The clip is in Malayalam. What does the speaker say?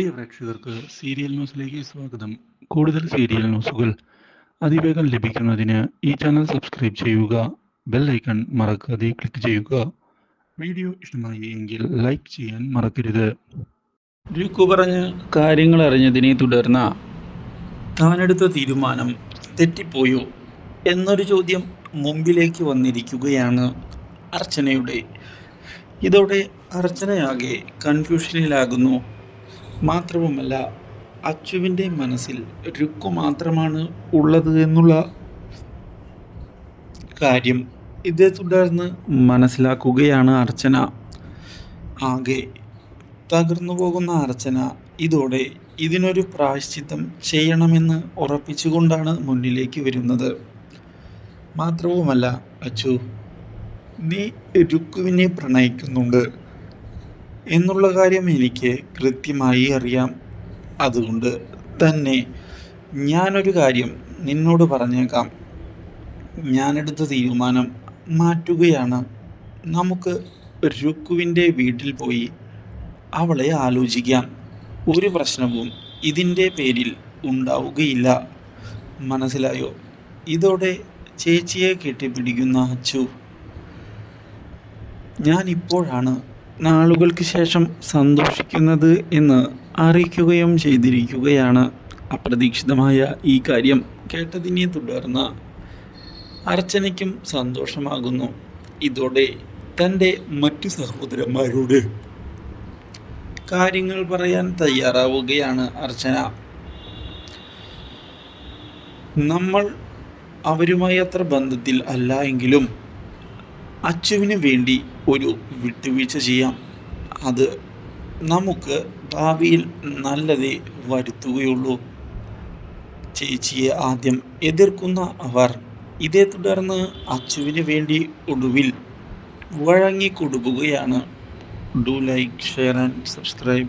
പ്രിയ പ്രേക്ഷകർക്ക് സീരിയൽ ന്യൂസിലേക്ക് സ്വാഗതം. കൂടുതൽ സീരിയൽ ന്യൂസുകൾ അതിവേഗം ലഭിക്കുന്നതിന് ഈ ചാനൽ സബ്സ്ക്രൈബ് ചെയ്യുക ബെൽ ഐക്കൺ മറക്കാതെ ക്ലിക്ക് ചെയ്യുക. വീഡിയോ ഇഷ്ടമായി എങ്കിൽ ലൈക്ക് ചെയ്യാൻ മറക്കരുത്. രുക്കു പറഞ്ഞ് കാര്യങ്ങൾ അറിഞ്ഞതിനെ തുടർന്ന് താനെടുത്ത തീരുമാനം തെറ്റിപ്പോയോ എന്നൊരു ചോദ്യം മുമ്പിലേക്ക് വന്നിരിക്കുകയാണ് അർച്ചനയുടെ. ഇതോടെ അർച്ചനയാകെ കൺഫ്യൂഷനിലാകുന്നു മാത്രവുമല്ല അച്ചുവിന്റെ മനസ്സിൽ രുക്കു മാത്രമാണ് ഉള്ളത് എന്നുള്ള കാര്യം ഇതേ തുടർന്ന് മനസ്സിലാക്കുകയാണ് അർച്ചന. ആകെ തകർന്നു പോകുന്ന അർച്ചന ഇതോടെ ഇതിനൊരു പ്രായശ്ചിത്തം ചെയ്യണമെന്ന് ഉറപ്പിച്ചുകൊണ്ടാണ് മുന്നിലേക്ക് വരുന്നത്. മാത്രവുമല്ല അച്ചു നീ രുക്കുവിനെ പ്രണയിക്കുന്നുണ്ട്. എന്നുള്ള കാര്യം എനിക്ക് കൃത്യമായി അറിയാം. അതുകൊണ്ട് തന്നെ ഞാനൊരു കാര്യം നിന്നോട് പറഞ്ഞേക്കാം. ഞാനെടുത്ത തീരുമാനം മാറ്റുകയാണ്. നമുക്ക് രുക്കുവിന്റെ വീട്ടിൽ പോയി അവളെ ആലോചിക്കാം. ഒരു പ്രശ്നവും ഇതിന്റെ പേരിൽ ഉണ്ടാവുകയില്ല. മനസ്സിലായോ? ഇതോടെ ചേച്ചിയെ കെട്ടിപ്പിടിക്കുന്ന അച്ചു. ഞാൻ ഇപ്പോഴാണ് നാളുകൾക്ക് ശേഷം സന്തോഷിക്കുന്നത് എന്ന് അറിയിക്കുകയും ചെയ്തിരിക്കുകയാണ് അപ്രതീക്ഷിതമായ ഈ കാര്യം കേട്ടതിനെ തുടർന്ന് അർച്ചനയ്ക്കും സന്തോഷമാകുന്നു. ഇതോടെ തന്റെ മറ്റു സഹോദരന്മാരോട് കാര്യങ്ങൾ പറയാൻ തയ്യാറാവുകയാണ് അർച്ചന. നമ്മൾ അവരുമായി അത്ര ബന്ധത്തിൽ അല്ല എങ്കിലും അച്ചുവിന് വേണ്ടി ഒരു വിട്ടുവീഴ്ച ചെയ്യാം. അത് നമുക്ക് ഭാവിയിൽ നല്ലതേ വരുത്തുകയുള്ളൂ. ചേച്ചിയെ ആദ്യം എതിർക്കുന്ന അവർ ഇതേ തുടർന്ന് അച്ചുവിന് വേണ്ടി ഒടുവിൽ വഴങ്ങിക്കൊടുക്കുകയാണ്. Do like share and subscribe